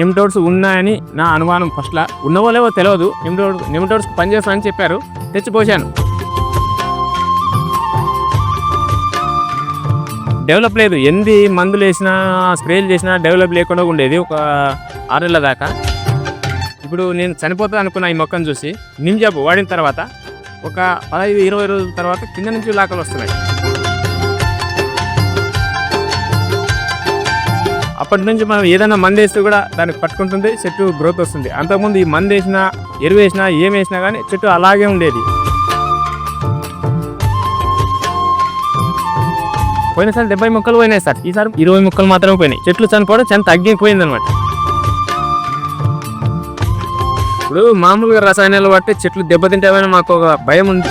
Nematodes ఉన్నాయని నా అనుమానం ఫస్ట్లా. ఉన్నవో లేవో తెలియదు నిమ్టోడ్ నిమ్టోడ్స్ పనిచేస్తానని చెప్పారు. తెచ్చిపోసాను డెవలప్ లేదు. ఎన్ని మందులు వేసినా స్ప్రేలు చేసినా డెవలప్ లేకుండా ఉండేది. ఒక ఆరు నెలల దాకా. ఇప్పుడు నేను చనిపోతా అనుకున్న ఈ మొక్కను చూసి నిమ్జాబు వాడిన తర్వాత ఒక పదహైదు ఇరవై రోజుల తర్వాత కింద నుంచి లాకలు వస్తున్నాయి. అప్పటి నుంచి మనం ఏదైనా మంది వేస్తే కూడా దానికి పట్టుకుంటుంది చెట్టు గ్రోత్ వస్తుంది. అంతకుముందు ఈ మందు వేసినా ఎరువు వేసినా ఏం వేసినా కానీ చెట్టు అలాగే ఉండేది. పోయినసారి డెబ్బై మొక్కలు పోయినాయి సార్. ఈసారి ఇరవై మొక్కలు మాత్రమే పోయినాయి. చెట్లు చనిపోవడం చాలా తగ్గిపోయింది అనమాట ఇప్పుడు మామూలుగా రసాయనాలు పట్టి చెట్లు దెబ్బతింటామని మాకు ఒక భయం ఉంది.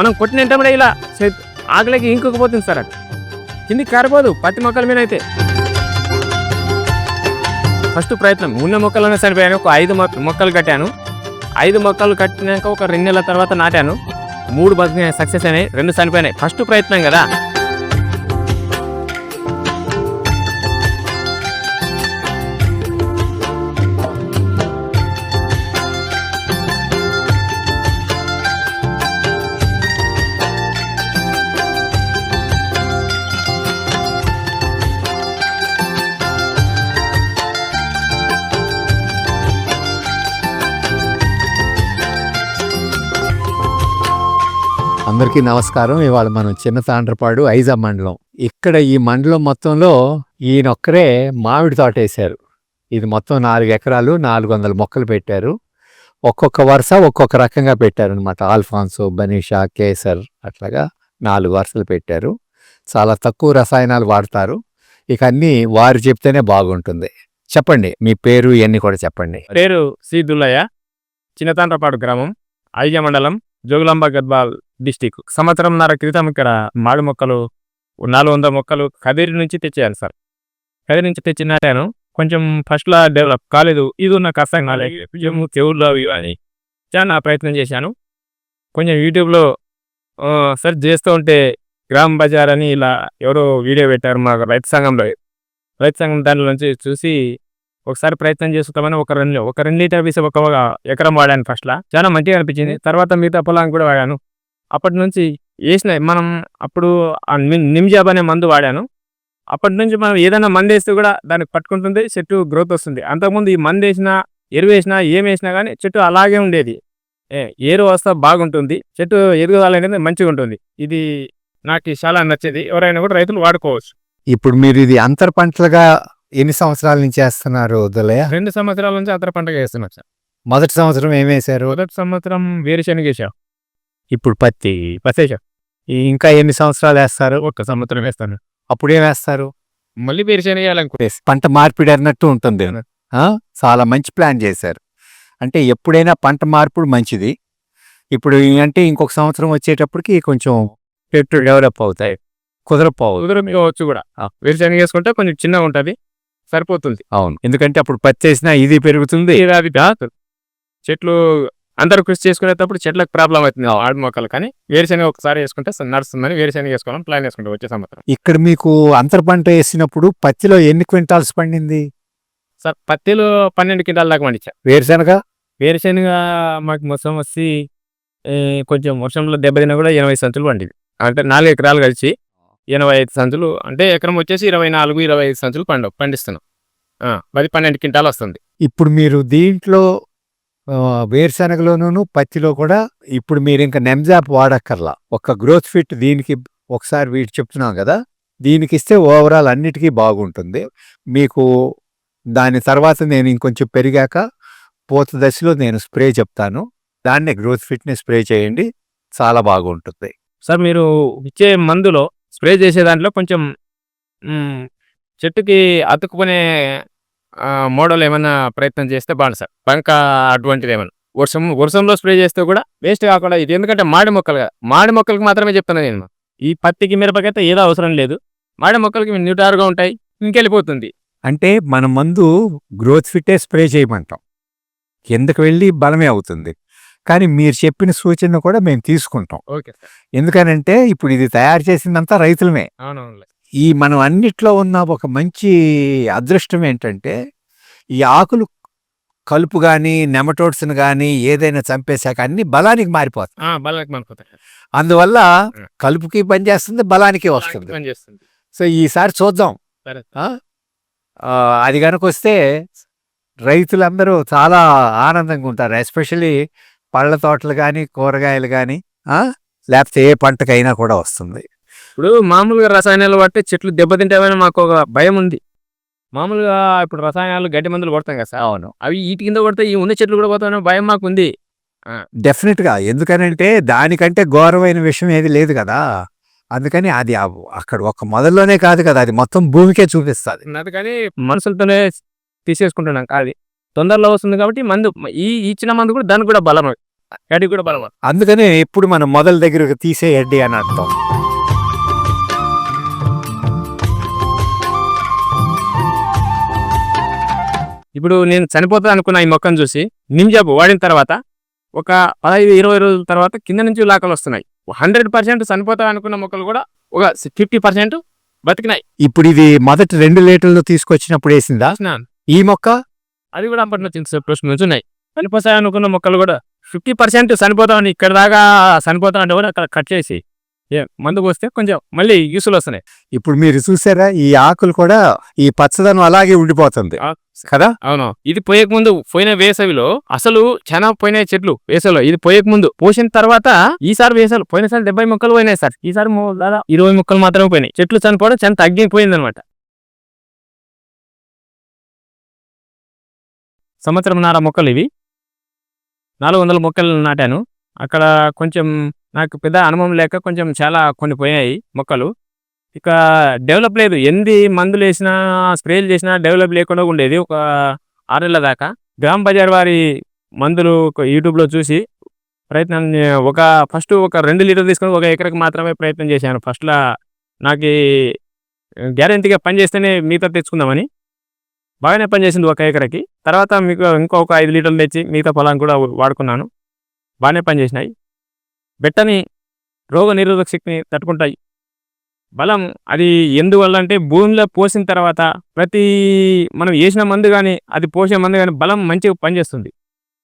మనం కొట్టినంటే ఇలా ఆకలికి ఇంకొకపోతుంది సార్ అది. కిందికి కారిపోదు పత్తి మొక్కల మీద అయితే ఫస్ట్ ప్రయత్నం ఉన్న మొక్కలనే సరిపోయాను ఒక ఐదు మొక్క- మొక్కలు కట్టాను. ఐదు మొక్కలు కట్టినాక ఒక రెండు నెలల తర్వాత నాటాను. మూడు బతికి సక్సెస్ అయినాయి రెండు చనిపోయినాయి. ఫస్ట్ ప్రయత్నం కదా. అందరికీ నమస్కారం. ఇవాళ మనం చిన్న తాండ్రపాడు ఐజా మండలం. ఇక్కడ ఈ మండలం మొత్తంలో ఈయనొక్కరే మామిడి తోట వేశారు. ఇది మొత్తం నాలుగు ఎకరాలు నాలుగు వందల మొక్కలు పెట్టారు. ఒక్కొక్క వరుస ఒక్కొక్క రకంగా పెట్టారనమాట ఆల్ఫాన్సో బనీషా కేసర్ అట్లాగా నాలుగు వరుసలు పెట్టారు. చాలా తక్కువ రసాయనాలు వాడతారు. ఇక అన్నీ వారు చెప్తేనే బాగుంటుంది. చెప్పండి మీ పేరు ఇవన్నీ కూడా చెప్పండి. పేరు సి దుల్లయ్య చిన్నతాండ్రపాడు గ్రామం ఐజ మండలం జోగులాంబ గద్వాల్ డిస్టిక్. సంవత్సరంన్నర క్రితం ఇక్కడ మాడి మొక్కలు నాలుగు వందల మొక్కలు కదిరి నుంచి తెచ్చాను సార్. కదిరి నుంచి తెచ్చినాను కొంచెం ఫస్ట్లో డెవలప్ కాలేదు. ఇది ఉన్న కష్టం కాలేదు కొంచెం చెవుల్లో అవి అని చాలా ప్రయత్నం చేశాను. కొంచెం యూట్యూబ్లో సెర్చ్ చేస్తూ ఉంటే గ్రామ్ బజార్ అని ఇలా ఎవరో వీడియో పెట్టారు మా రైతు సంఘంలో. రైతు సంఘం దాంట్లో నుంచి చూసి ఒకసారి ప్రయత్నం చేస్తామని ఒక రెండు ఒక రెండు లీటర్ వేసి ఒక ఎకరం వాడాను ఫస్ట్లో చాలా మంచిగా అనిపించింది. తర్వాత మిగతా పొలానికి కూడా వాడాను. అప్పటి నుంచి వేసిన మనం అప్పుడు నిమ్జాబ్ అనే మందు వాడాను. అప్పటి నుంచి మనం ఏదైనా మందు వేస్తే కూడా దానికి పట్టుకుంటుంది చెట్టు గ్రోత్ వస్తుంది. అంతకుముందు ఈ మందు వేసినా ఎరువు వేసినా ఏం వేసినా కానీ చెట్టు అలాగే ఉండేది. ఏ- ఏరు వస్తా బాగుంటుంది. చెట్టు ఎదుగుదల అనేది మంచిగా ఉంటుంది. ఇది నాకు చాలా నచ్చేది. ఎవరైనా కూడా రైతులు వాడుకోవచ్చు. ఇప్పుడు మీరు ఇది అంతర్ పంటలుగా ఎన్ని సంవత్సరాల నుంచి చేస్తున్నారు వదలయ్య రెండు సంవత్సరాల నుంచి అంతర పంటగా వేస్తున్నాం సార్. మొదటి సంవత్సరం ఏం వేశారు? మొదటి సంవత్సరం వేరుశనగ వేసాం. ఇప్పుడు పత్తి పత్తి వేసాం. ఇంకా ఎన్ని సంవత్సరాలు వేస్తారు? ఒక్క సంవత్సరం వేస్తాను. అప్పుడు ఏం వేస్తారు? మళ్ళీ వేరుశనగ వేయాలనుకుంటే పంట మార్పిడి అన్నట్టు ఉంటుంది? చాలా మంచి ప్లాన్ చేశారు. అంటే ఎప్పుడైనా పంట మార్పుడు మంచిది. ఇప్పుడు అంటే ఇంకొక సంవత్సరం వచ్చేటప్పటికి కొంచెం చెట్లు డెవలప్ అవుతాయి. కుదరపోవు కుదురు కావచ్చు కూడా వేరుశనగ వేసుకుంటే కొంచెం చిన్నగా ఉంటుంది. సరిపోతుంది. అవును. ఎందుకంటే అప్పుడు పత్తి వేసినా ఇది పెరుగుతుంది. అది. చెట్లు అందరూ కృషి చేసుకునేటప్పుడు చెట్లకు ప్రాబ్లం అవుతుంది. ఆడు మొక్కలు కానీ వేరుశనగ ఒకసారి వేసుకుంటే నడుస్తుందని వేరుశనగ వేసుకోవాలని ప్లాన్ చేసుకుంటాం వచ్చే సంవత్సరం. ఇక్కడ మీకు అంతర పంట వేసినప్పుడు పత్తిలో ఎన్ని క్వింటాల్స్ పండింది? సార్ పత్తిలో పన్నెండు క్వింటాల దాకా పండించాం. వేరుశనగ? వేరుశనగ మాకు మొత్తం వచ్చి కొంచెం వర్షంలో దెబ్బతిన్నా కూడా ఎనభై సంచులు పండింది. అంటే నాలుగు ఎకరాలు కలిసి ఎనభై ఐదు సంచులు అంటే ఎకరం వచ్చేసి ఇరవై నాలుగు ఇరవై ఐదు సంచులు పండు పండిస్తున్నాం. అది పన్నెండు క్వింటాలు వస్తుంది. ఇప్పుడు మీరు దీంట్లో వేరుశనగలోనూ పత్తిలో కూడా ఇప్పుడు మీరు ఇంకా నెమ్జాప్ వాడక్కర్లా. ఒక గ్రోత్ ఫిట్ దీనికి ఒకసారి వీటి చెప్తున్నాం కదా దీనికి ఇస్తే ఓవరాల్ అన్నిటికీ బాగుంటుంది. మీకు దాని తర్వాత నేను ఇంకొంచెం పెరిగాక పూత దశలో నేను స్ప్రే చెప్తాను. దాన్నే గ్రోత్ ఫిట్ని స్ప్రే చేయండి. చాలా బాగుంటుంది. సార్ మీరు ఇచ్చే మందులో స్ప్రే చేసే దాంట్లో కొంచెం చెట్టుకి అతుక్కునే మోడల్ ఏమైనా ప్రయత్నం చేస్తే బాగుంది సార్. బంక అటువంటిది ఏమైనా వర్షం వర్షంలో స్ప్రే చేస్తే కూడా వేస్ట్ కాకుండా ఇది ఎందుకంటే మాడి మొక్కలు కదా మాడి మొక్కలకు మాత్రమే చెప్తున్నాను నేను. ఈ పత్తికి మిరపకైతే ఏదో అవసరం లేదు. మాడి మొక్కలకి న్యూటార్గా ఉంటాయి ఇంకెళ్ళిపోతుంది. అంటే మన మందు గ్రోత్ ఫిట్టే స్ప్రే చేయమంటాం. కిందకు వెళ్ళి బలమే అవుతుంది. కానీ మీరు చెప్పిన సూచన కూడా మేము తీసుకుంటాం. ఓకే ఎందుకనంటే ఇప్పుడు ఇది తయారు చేసిందంతా రైతులమే. అవునవును ఈ మనం అన్నిట్లో ఉన్న ఒక మంచి అదృష్టం ఏంటంటే ఈ ఆకులు కలుపు కానీ నెమటోడ్స్ని కానీ ఏదైనా చంపేశాక అన్ని బలానికి మారిపోతాయి. బలానికి మనపోతాయి అందువల్ల కలుపుకి పనిచేస్తుంది బలానికి వస్తుంది. సో ఈసారి చూద్దాం. అది కనుక వస్తే రైతులందరూ చాలా ఆనందంగా ఉంటారు. ఎస్పెషల్లీ పళ్ళ తోటలు కానీ కూరగాయలు కానీ లేకపోతే ఏ పంటకైనా కూడా వస్తుంది. ఇప్పుడు మామూలుగా రసాయనాలు పడితే చెట్లు దెబ్బతింటామని మాకు ఒక భయం ఉంది. మామూలుగా ఇప్పుడు రసాయనాలు గడ్డి మందులు కొడతాం కదా సార్? అవును. అవి వీటి కింద కొడితే ఈ ఉన్న చెట్లు కూడా పోతామని భయం మాకు ఉంది. డెఫినెట్గా ఎందుకనంటే దానికంటే ఘోరమైన విషయం ఏది లేదు కదా? అందుకని అది అక్కడ ఒక మొదల్లోనే కాదు కదా? అది మొత్తం భూమికే చూపిస్తుంది. అందుకని మనుషులతోనే తీసేసుకుంటున్నాం. అది తొందరలో వస్తుంది కాబట్టి మందు ఈ ఇచ్చిన మందు కూడా దానికి కూడా బలం గడ్డి కూడా బలం అందుకని ఎప్పుడు మనం మొదల దగ్గరకు తీసేయండి అని అర్థం. ఇప్పుడు నేను చనిపోతా అనుకున్న ఈ మొక్కను చూసి నిమ్జాబు వాడిన తర్వాత ఒక పదహైదు ఇరవై రోజుల తర్వాత కింద నుంచి లాకలు వస్తున్నాయి. హండ్రెడ్ పర్సెంట్ చనిపోతా అనుకున్న మొక్కలు కూడా ఒక ఫిఫ్టీ పర్సెంట్ బతికినాయి. ఇప్పుడు ఇది మొదటి రెండు లీటర్లు తీసుకొచ్చినప్పుడు వేసిందా. ఈ మొక్క అది కూడా అప్పటి నుంచి ప్రశ్న నుంచి ఉన్నాయి. చనిపోతాయి అనుకున్న మొక్కలు కూడా ఫిఫ్టీ పర్సెంట్ చనిపోతామని ఇక్కడ దాకా చనిపోతా అంటే కూడా అక్కడ కట్ చేసి ఏ మందుకు వస్తే కొంచెం మళ్ళీ యూసులు వస్తున్నాయి. ఇప్పుడు మీరు చూసారా ఈ ఆకులు కూడా ఈ పచ్చదనం అలాగే ఉండిపోతుంది. కదా? అవును. ఇది పోయక ముందు పోయిన వేసవిలో అసలు చాలా పోయినాయి చెట్లు వేసవిలో. ఇది పోయక ముందు పోసిన తర్వాత ఈసారి వేసవిలో పోయినసారి డెబ్బై మొక్కలు పోయినాయి సార్. ఈసారి ఇరవై మొక్కలు మాత్రమే పోయినాయి. చెట్లు చనిపోవడం చాలా తగ్గిపోయింది అనమాట సంవత్సరంన్నర మొక్కలు ఇవి. నాలుగు వందల మొక్కలు నాటాను. అక్కడ కొంచెం నాకు పెద్ద అనుభవం లేక కొంచెం చాలా కొన్ని పోయాయి మొక్కలు. ఇక డెవలప్ లేదు. ఎన్ని మందులు వేసినా స్ప్రేలు చేసినా డెవలప్ లేకుండా ఉండేది. ఒక ఆరేళ్ళ దాకా. గ్రామ్ బజార్ వారి మందులు ఒక యూట్యూబ్లో చూసి ప్రయత్నం ఒక ఫస్ట్ ఒక రెండు లీటర్ తీసుకొని ఒక ఎకరకు మాత్రమే ప్రయత్నం చేశాను. ఫస్ట్లో నాకు గ్యారంటీగా పని చేస్తేనే మిగతా తెచ్చుకుందామని. బాగానే పని చేసింది ఒక ఎకరకి. తర్వాత మీకు ఇంకొక ఐదు లీటర్లు తెచ్చి మిగతా పొలాన్ని కూడా వాడుకున్నాను. బాగానే పని చేసినాయి బెట్టని రోగ నిరోధక శక్తిని తట్టుకుంటాయి. బలం అది ఎందువల్ల అంటే భూమిలో పోసిన తర్వాత ప్రతి మనం వేసిన మందు కానీ అది పోసిన మందు కానీ బలం మంచిగా పనిచేస్తుంది.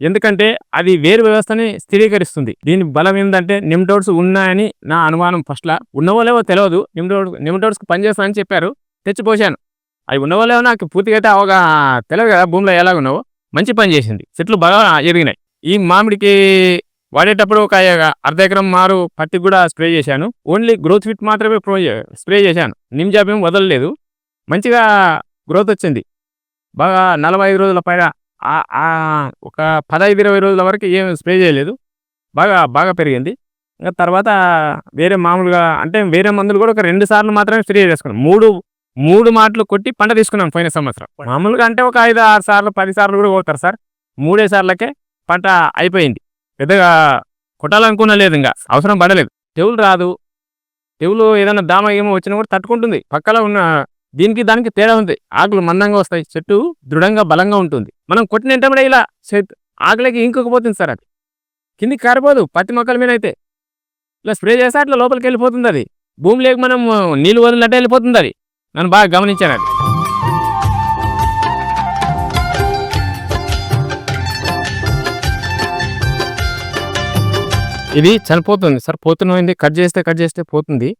ఎందుకంటే అది వేరు వ్యవస్థని స్థిరీకరిస్తుంది. దీని బలం ఏంటంటే నిమ్టోడ్స్ ఉన్నాయని నా అనుమానం ఫస్ట్లా. ఉన్నవో లేవో తెలియదు నిమ్టోడ్ నిమ్టోడ్స్కి పనిచేస్తానని చెప్పారు. తెచ్చిపోసాను అవి ఉన్నవాళ్ళేమో నాకు పూర్తిగా అయితే అవగా తెలియదు కదా భూమిలో ఎలాగున్నావో మంచి పని చేసింది. చెట్లు బాగా ఎరిగినాయి. ఈ మామిడికి వాడేటప్పుడు ఒక అర్ధ ఎకరం మారు పత్తి కూడా స్ప్రే చేశాను. ఓన్లీ గ్రోత్ ఫిట్ మాత్రమే ప్రో స్ప్రే చేశాను. నిమ్జాబ్ ఏం వదలలేదు. మంచిగా గ్రోత్ వచ్చింది. బాగా నలభై ఐదు రోజుల పైన ఒక పదహైదు ఇరవై రోజుల వరకు ఏం స్ప్రే చేయలేదు. బాగా బాగా పెరిగింది. ఇంకా తర్వాత వేరే మామూలుగా అంటే వేరే మందులు కూడా ఒక రెండు సార్లు మాత్రమే స్ప్రే చేసుకున్నాను. మూడు మూడు మాటలు కొట్టి పంట తీసుకున్నాను పోయిన సంవత్సరం. మామూలుగా అంటే ఒక ఐదు ఆరు సార్లు పది సార్లు కూడా కొడతారు సార్. మూడే సార్లకే పంట అయిపోయింది. పెద్దగా కొట్టాలనుకున్న లేదు ఇంకా. అవసరం పడలేదు. తెవులు రాదు. తెవులు ఏదైనా దామ ఏమో వచ్చినా కూడా తట్టుకుంటుంది. పక్కన ఉన్న దీనికి దానికి తేడా ఉంది. ఆకులు మందంగా వస్తాయి. చెట్టు దృఢంగా బలంగా ఉంటుంది. మనం కొట్టినంటే ఇలా చెట్టు ఆకులకి ఇంకొకపోతుంది సార్ అది. కిందికి కారిపోదు. పత్తి మొక్కల మీద అయితే. ఇలా స్ప్రే చేస్తే అట్లా లోపలికి వెళ్ళిపోతుంది అది. భూమిలోకి మనం నీళ్ళు వదిలినట్టే వెళ్ళిపోతుంది అది. నన్ను బాగా గమనించాను అది. ఇది చనిపోతుంది. సార్ పోతున్నది కట్ చేస్తే కట్ చేస్తే పోతుంది.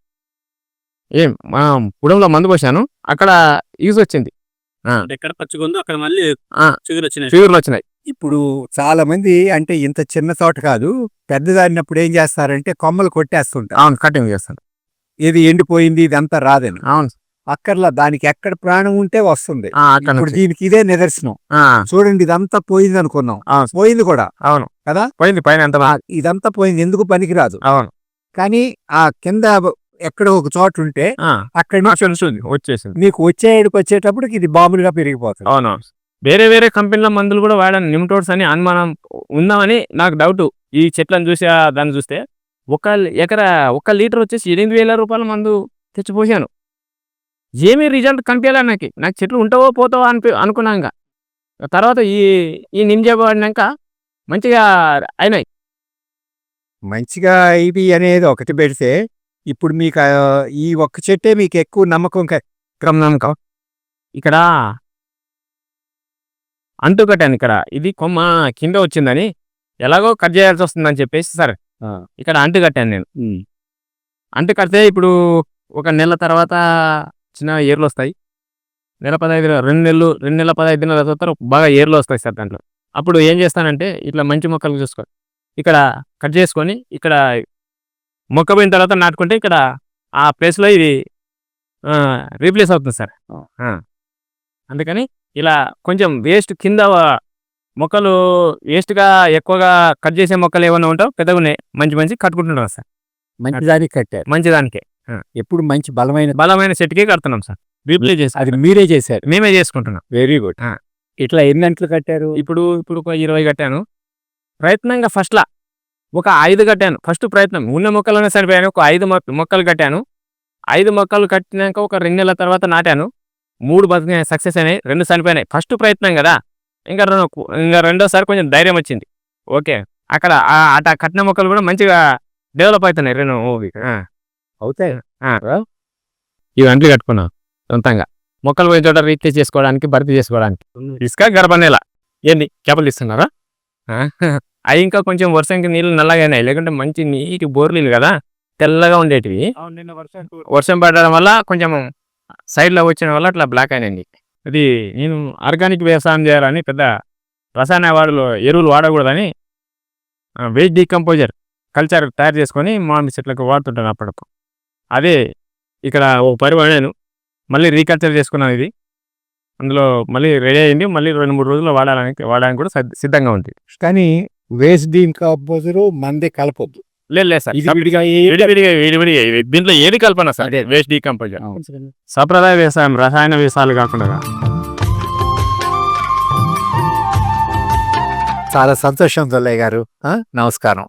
ఏం మా పుడంలో మందు పోసాను. అక్కడ యూజ్ వచ్చింది. ఎక్కడ పచ్చిగా ఉందో అక్కడ మళ్ళీ. చిగురు వచ్చినాయి. వచ్చినాయి. ఇప్పుడు చాలా మంది అంటే ఇంత చిన్న తోట కాదు పెద్దదాడినప్పుడు ఏం చేస్తారంటే కొమ్మలు కొట్టేస్తుంటారు. అవును కటింగ్ చేస్తాను ఇది ఎండిపోయింది ఇదంతా రాదని. అవును అక్కర్లా దానికి ఎక్కడ ప్రాణం ఉంటే వస్తుంది. ఇప్పుడు. దీనికి ఇదే నిదర్శనం. చూడండి ఇదంతా పోయింది అనుకున్నాం. పోయింది కూడా. అవును. కదా? పోయింది పైన ఇదంతా పోయింది ఎందుకు పనికిరాదు? అవును. కానీ ఆ కింద ఎక్కడో ఒక చోట ఉంటే అక్కడ తెలుస్తుంది వచ్చేసింది. నీకు వచ్చేటికి వచ్చేటప్పటికి ఇది బాబులుగా పెరిగిపోతుంది. అవును వేరే వేరే కంపెనీల మందులు కూడా వాడాను. నిమ్టోడ్స్ అని అనుమానం ఉందామని నాకు డౌట్. ఈ చెట్లను చూసి దాన్ని చూస్తే ఒక ఎకరా ఒక లీటర్ వచ్చేసి ఎనిమిది వేల రూపాయల మందు తెచ్చిపోసాను. ఏమీ రిజల్ట్ కనిపించలే నాకు. నాకు చెట్లు ఉంటావో పోతావో అనిపి అనుకున్నాను ఇంకా తర్వాత ఈ ఈ నిమ్జా వాడినాక మంచిగా అయినాయి. మంచిగా ఇది అనేది ఒకటి పెడితే ఇప్పుడు మీకు ఈ ఒక్క చెట్టే మీకు ఎక్కువ నమ్మకం క్రమం నమ్మకం? ఇక్కడ అంటు కట్టాను ఇక్కడ. ఇది కొమ్మ కింద వచ్చిందని ఎలాగో కట్ చేయాల్సి వస్తుందని చెప్పేసి సార్. ఇక్కడ అంటు కట్టాను నేను. అంటు కడితే ఇప్పుడు ఒక నెల తర్వాత చిన్న ఏర్లు వస్తాయి. నెల పదహైదు రెండు నెలలు రెండు నెలల పదహైదు నెలల తర్వాత బాగా ఏర్లు వస్తాయి సార్ దాంట్లో. అప్పుడు ఏం చేస్తానంటే ఇట్లా మంచి మొక్కలు చూసుకో ఇక్కడ కట్ చేసుకొని ఇక్కడ మొక్క పోయిన తర్వాత నాటుకుంటే ఇక్కడ ఆ ప్లేస్లో ఇది రీప్లేస్ అవుతుంది సార్. అందుకని ఇలా కొంచెం వేస్ట్ కింద మొక్కలు వేస్ట్గా ఎక్కువగా కట్ చేసే మొక్కలు ఏమైనా ఉంటావు పెద్దగా ఉన్నాయి మంచి మంచి కట్టుకుంటున్నాం సార్? మంచి దానికి కట్టారు. మంచిదానికే ఎప్పుడు మంచి బలమైన బలమైన చెట్టుకే కడుతున్నాం సార్. రీప్లేస్ చేసి అది మీరే చేశారు. మేమే చేసుకుంటున్నాం. Very good. ఇట్లా ఎన్ని గంటలు కట్టారు? ఇప్పుడు ఇప్పుడు ఒక ఇరవై కట్టాను. ప్రయత్నంగా ఫస్ట్లా ఒక ఐదు కట్టాను. ఫస్ట్ ప్రయత్నం. ఉన్న మొక్కలోనే సరిపోయాను. ఒక ఐదు మొక్క- మొక్కలు కట్టాను. ఐదు మొక్కలు కట్టినాక ఒక రెండు నెలల తర్వాత నాటాను. మూడు బతికినాయి సక్సెస్ అయినాయి రెండు చనిపోయినాయి ఫస్ట్ ప్రయత్నం కదా. ఇంకా రెండు ఇంకా రెండోసారి కొంచెం ధైర్యం వచ్చింది. ఓకే. అక్కడ ఆ- అట కట్టిన మొక్కలు కూడా మంచిగా డెవలప్ అవుతున్నాయి. రెండు మూవీ అవుతాయి. ఇవి అంట్లు కట్టుకున్నాం సొంతంగా. మొక్కలు పోయిన చోట రీప్లేస్ చేసుకోవడానికి భర్తీ చేసుకోవడానికి. ఇసుక గర్భనేల ఏంది చేపలు ఇస్తున్నారా? అవి ఇంకా కొంచెం వర్షంకి నీళ్ళు నల్లగా అయినాయి. లేకుంటే మంచి నీటి బోర్ నీళ్ళు కదా తెల్లగా ఉండేటివి. వర్షం పడడం వల్ల కొంచెం side లో వచ్చిన వల్ల అట్లా బ్లాక్ అయినాయండి. ఇది నేను ఆర్గానిక్ వ్యవసాయం చేయాలని పెద్ద రసాయన వాడులు ఎరువులు వాడకూడదని వేస్ట్ డీకంపోజర్ కల్చర్ తయారు చేసుకొని మామిడి చెట్లకు వాడుతుంటాను అప్పుడప్పుడు అదే ఇక్కడ ఓ పరి వాడాను. మళ్ళీ రీకల్చర్ చేసుకున్నాను ఇది. అందులో మళ్ళీ రెడీ అయింది మళ్ళీ రెండు మూడు రోజుల్లో వాడాలని వాడడానికి కూడా సిద్ధ- సిద్ధంగా ఉంది. కానీ వేస్ట్ డీన్ కంపోజరు మందే కలపొద్దు. దీంట్లో ఏది కల్పన సార్? వేస్ట్ డీకంపోజర్ సంప్రదాయ వ్యవసాయం రసాయన వ్యవసాయాలు కాకుండా చాలా సంతోషం దొల్లయ్య గారు. నమస్కారం.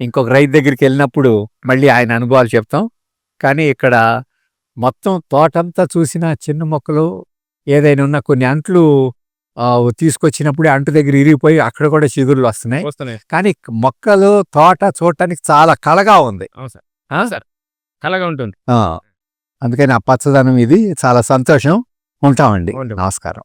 ఇంకొక రైతు దగ్గరికి వెళ్ళినప్పుడు మళ్ళీ ఆయన అనుభవాలు చెప్తాం. కానీ ఇక్కడ మొత్తం తోటంతా చూసిన చిన్న మొక్కలు ఏదైనా ఉన్న కొన్ని అంట్లు తీసుకొచ్చినప్పుడే అంటు దగ్గర ఇరిగిపోయి అక్కడ కూడా చిగురులు వస్తున్నాయి. వస్తున్నాయి. కానీ మొక్కలు తోట చూడటానికి చాలా కళగా ఉంది. కలగా ఉంటుంది. అందుకని ఆ పచ్చదనం ఇది చాలా సంతోషం. ఉంటామండి. ఉంటాం. నమస్కారం.